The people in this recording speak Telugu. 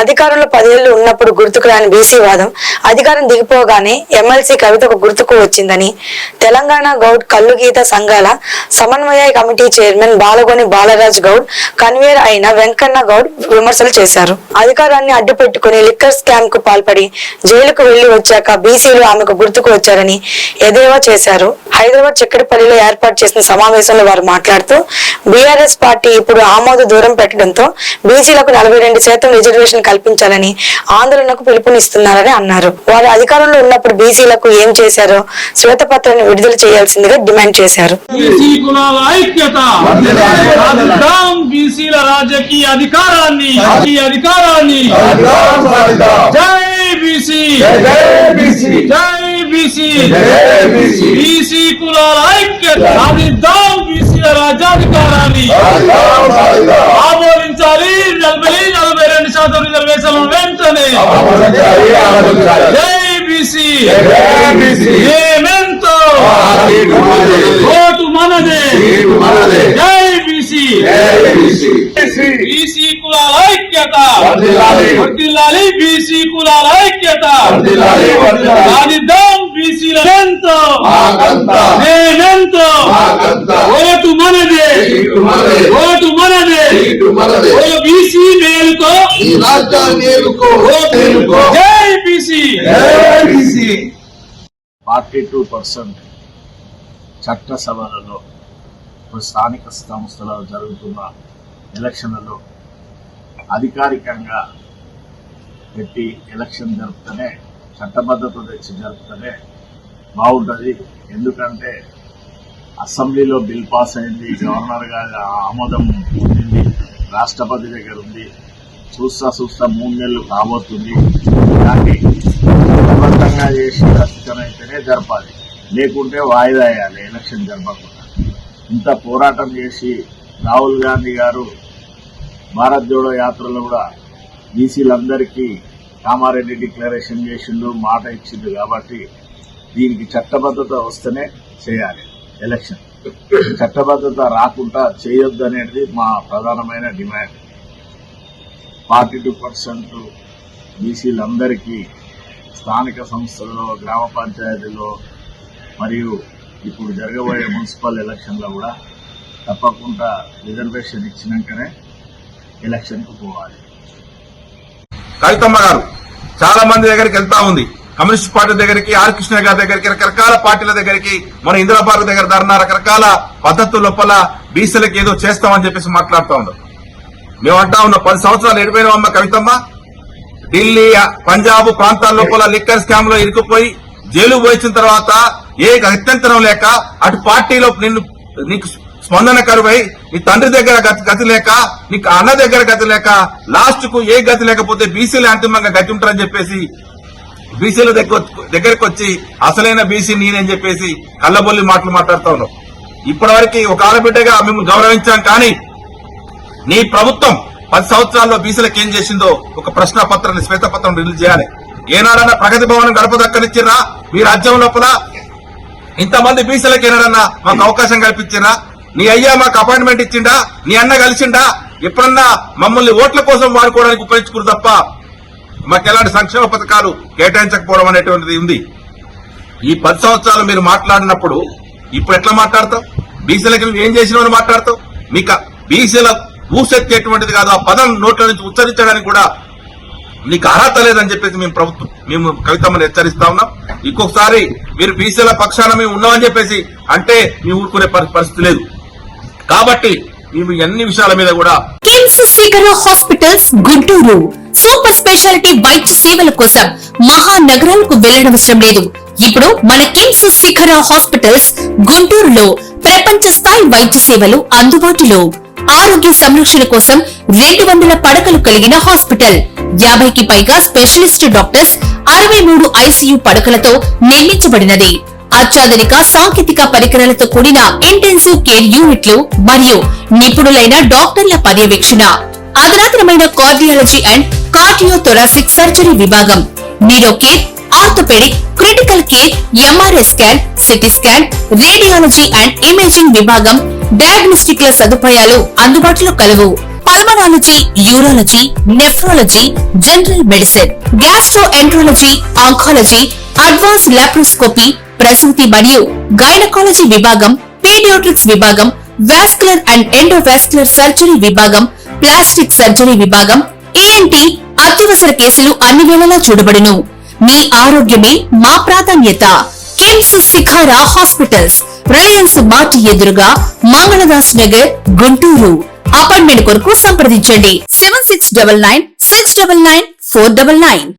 అధికారంలో పదేళ్ళు ఉన్నప్పుడు గుర్తుకు రాని బీసీ వాదం అధికారం దిగిపోగానే ఎమ్మెల్సీ కవితకు గుర్తుకు వచ్చిందని తెలంగాణ గౌడ్ కల్లుగీత సంఘాల సమన్వయ committee chairman Balagoni Balaraj Goud convener అయిన వెంకన్న గౌడ్ విమర్శలు చేశారు. అధికారాన్ని అడ్డుపెట్టుకుని లిక్కర్ స్కామ్కు పాల్పడి జైలుకు వెళ్ళి వచ్చాక బీసీలు ఆమెకు గుర్తుకు వచ్చారని ఎదేవా చేశారు. హైదరాబాద్ చక్కడిపల్లిలో ఏర్పాటు చేసిన సమావేశంలో వారు మాట్లాడుతూ బీఆర్ఎస్ పార్టీ ఇప్పుడు ఆమోద దూరం పెట్టడంతో బీసీలకు నలభై రెండు శాతం రిజర్వేషన్ కల్పించాలని ఆందోళనకు పిలుపునిస్తున్నారని అన్నారు. వారు అధికారంలో ఉన్నప్పుడు బీసీలకు ఏం చేశారో శ్వేతపత్రాన్ని విడుదల చేయాల్సిందిగా డిమాండ్ చేశారు. రాజకీయ అధికారాన్ని అధికారాన్ని. జై బీసీ! జై బీసీ! బీసీ కులాల ఐక్యత బీసీల రాజ్యాధికారాన్ని ఆమోదించాలి నలభై నలభై రెండు శాతం రిజర్వేషన్ వెంటనే జై బీసీ. ఏమెంతో ఓటు మనదే. జై బీసీ. కులాల ఐక్యత. వర్ధిల్లాలి. బీసీ కులాల ఐక్యత. సాధిద్దాం బీసీల ఎంతో మేమెంతో ఓటు మనదే. ఓటు మనదే. ఓ బీసీ జై బీసీ ఫార్టీ టూ పర్సెంట్ చట్టసభలలో స్థానిక సంస్థలలో జరుగుతున్న ఎలక్షన్లలో అధికారికంగా పెట్టి ఎలక్షన్ జరుపుతూనే చట్టబద్ధత తెచ్చి జరుపుతూనే బాగుంటుంది. ఎందుకంటే అసెంబ్లీలో బిల్ పాస్ అయింది గవర్నర్ గారి ఆమోదం పొందింది రాష్ట్రపతి దగ్గర ఉంది చూస్తా చూస్తా మూడు నెలలు కాబోతుంది దాన్ని బలవంతంగా చేసి అయితేనే జరపాలి. లేకుంటే వాయిదా వేయాలి. ఎలక్షన్ జరపకుండా. ఇంత పోరాటం చేసి రాహుల్ గాంధీ గారు భారత్ జోడో యాత్రలో కూడా బీసీలందరికీ కామారెడ్డి డిక్లరేషన్ చేసిండు మాట ఇచ్చిండు కాబట్టి దీనికి చట్టబద్ధత వస్తేనే చేయాలి ఎలక్షన్. చట్టబద్ధత రాకుండా చేయొద్దు అనేది మా ప్రధానమైన డిమాండ్. ఫార్టీ టూ పర్సెంట్ బీసీలందరికీ స్థానిక సంస్థల్లో గ్రామ పంచాయతీలో మరియు ఇప్పుడు జరగబోయే మున్సిపల్ ఎలక్షన్లో కూడా తప్పకుండా రిజర్వేషన్ ఇచ్చినాకనే ఎలక్షన్కు పోవాలి. కవితమ్మ గారు చాలా మంది దగ్గరికి వెళ్తా ఉంది. కమ్యూనిస్ట్ పార్టీ దగ్గరికి ఆర్ కృష్ణ గారి దగ్గరికి రకరకాల పార్టీల దగ్గరికి మన ఇందిరాబాద్ దగ్గర ధర్నా రకరకాల పద్ధతుల లోపల బీసీలకు ఏదో చేస్తామని చెప్పేసి మాట్లాడుతూ ఉన్నారు మేము అంటా ఉన్న పది సంవత్సరాలు ఎడిపోయినామమ్మ కవితమ్మ. ఢిల్లీ పంజాబ్ ప్రాంతాల లోపల లిక్కర్ స్కామ్లో ఇరుకుపోయి జైలు పోయించిన తర్వాత ఏ గత్యంతరం లేక అటు పార్టీలో నిన్ను నీకు స్పందన కరువై నీ తండ్రి దగ్గర గతి లేక నీకు అన్న దగ్గర గతి లేక లాస్ట్కు ఏ గతి లేకపోతే బీసీలు అంతిమంగా గతి ఉంటారని చెప్పేసి బీసీల దగ్గర దగ్గరకు వచ్చి అసలైన బీసీ నేనని చెప్పేసి కళ్ళబొల్లి మాటలు మాట్లాడుతా ఉన్నావు ఇప్పటివరకు ఒక ఆడబిడ్డగా మేము గౌరవించాం కానీ నీ ప్రభుత్వం పది సంవత్సరాల్లో బీసీలకు ఏం చేసిందో ఒక ప్రశ్న పత్రాన్ని శ్వేతపత్రం రిలీజ్ చేయాలి. ఏనాడన్నా ప్రగతి భవనం గడప దక్కనిచ్చిరా మీ రాజ్యం లోపల? ఇంతమంది బీసీలకు ఏనాడన్నా మాకు అవకాశం కల్పించినా నీ అయ్యా మాకు అపాయింట్మెంట్ ఇచ్చిండా? నీ అన్న కలిసిండా? ఎప్పుడన్నా మమ్మల్ని ఓట్ల కోసం వాడుకోవడానికి ఉపయోగించుకురు తప్ప మాకు ఎలాంటి సంక్షేమ పథకాలు కేటాయించకపోవడం అనేటువంటిది ఉంది. ఈ పది సంవత్సరాలు మీరు మాట్లాడినప్పుడు ఇప్పుడు ఎట్లా మాట్లాడతావు? బీసీలకి నువ్వు ఏం చేసినావని మాట్లాడతావు? మీకు బీసీల ఊసెత్తేటువంటిది కాదు. ఆ పదం నోట్ల నుంచి ఉచ్చరించడానికి కూడా నీకు అర్హత లేదని చెప్పేసి మేము ప్రభుత్వం మేము కవితమ్మని హెచ్చరిస్తా ఉన్నాం. ఇంకొకసారి మీరు బీసీల పక్షాన మేము ఉన్నామని చెప్పేసి అంటే మీ ఊరుకునే పరి- పరిస్థితి లేదు. కాబట్టి మేము అన్ని విషయాల మీద కూడా KIMS Srikara hospitals Guntur. Super speciality వైద్య సేవల కోసం మహానగరాలకు వెళ్ళనవసరం లేదు. ఇప్పుడు మన కిమ్స్ శిఖర హాస్పిటల్స్ గుంటూరులో ప్రపంచ స్థాయి వైద్య సేవలు అందుబాటులో. ఆరోగ్య సంరక్షణ కోసం రెండు వందల పడకలు కలిగిన హాస్పిటల్. యాభైకి పైగా స్పెషలిస్ట్ డాక్టర్స్ అరవై మూడు ఐసీయూ పడకలతో నిర్మించబడినది. అత్యాధునిక సాంకేతిక పరికరాలతో కూడిన ఇంటెన్సివ్ కేర్ యూనిట్లు మరియు నిపుణులైన డాక్టర్ల పర్యవేక్షణ. అధునాతనమైన కార్డియాలజీ అండ్ కార్డియోథొరాసిక్ సర్జరీ విభాగం. Neuro care orthopaedic critical care MRI scan CT scan radiology and imaging విభాగం డయాగ్నోస్టిక్ల సదుపాయాలు అందుబాటులో కలవు. Pulmonology urology nephrology general medicine gastroenterology oncology advance laparoscopy ప్రసూతి మరియు గైనకాలజీ విభాగం పీడియోట్రిక్స్ విభాగం వాస్కులర్ అండ్ ఎండోవాస్కులర్ సర్జరీ విభాగం ప్లాస్టిక్ సర్జరీ విభాగం ఏఎన్టీ అత్యవసర కేసులు అన్ని వేళలా చూడబడును. మీ ఆరోగ్యమే మా ప్రాధాన్యత. KIMS Shikhara hospitals. Reliance mart ఎదురుగా మంగళదాస్ నగర్ గుంటూరు. అపాయింట్మెంట్ కొరకు సంప్రదించండి. Seven six double nine six double nine four double nine.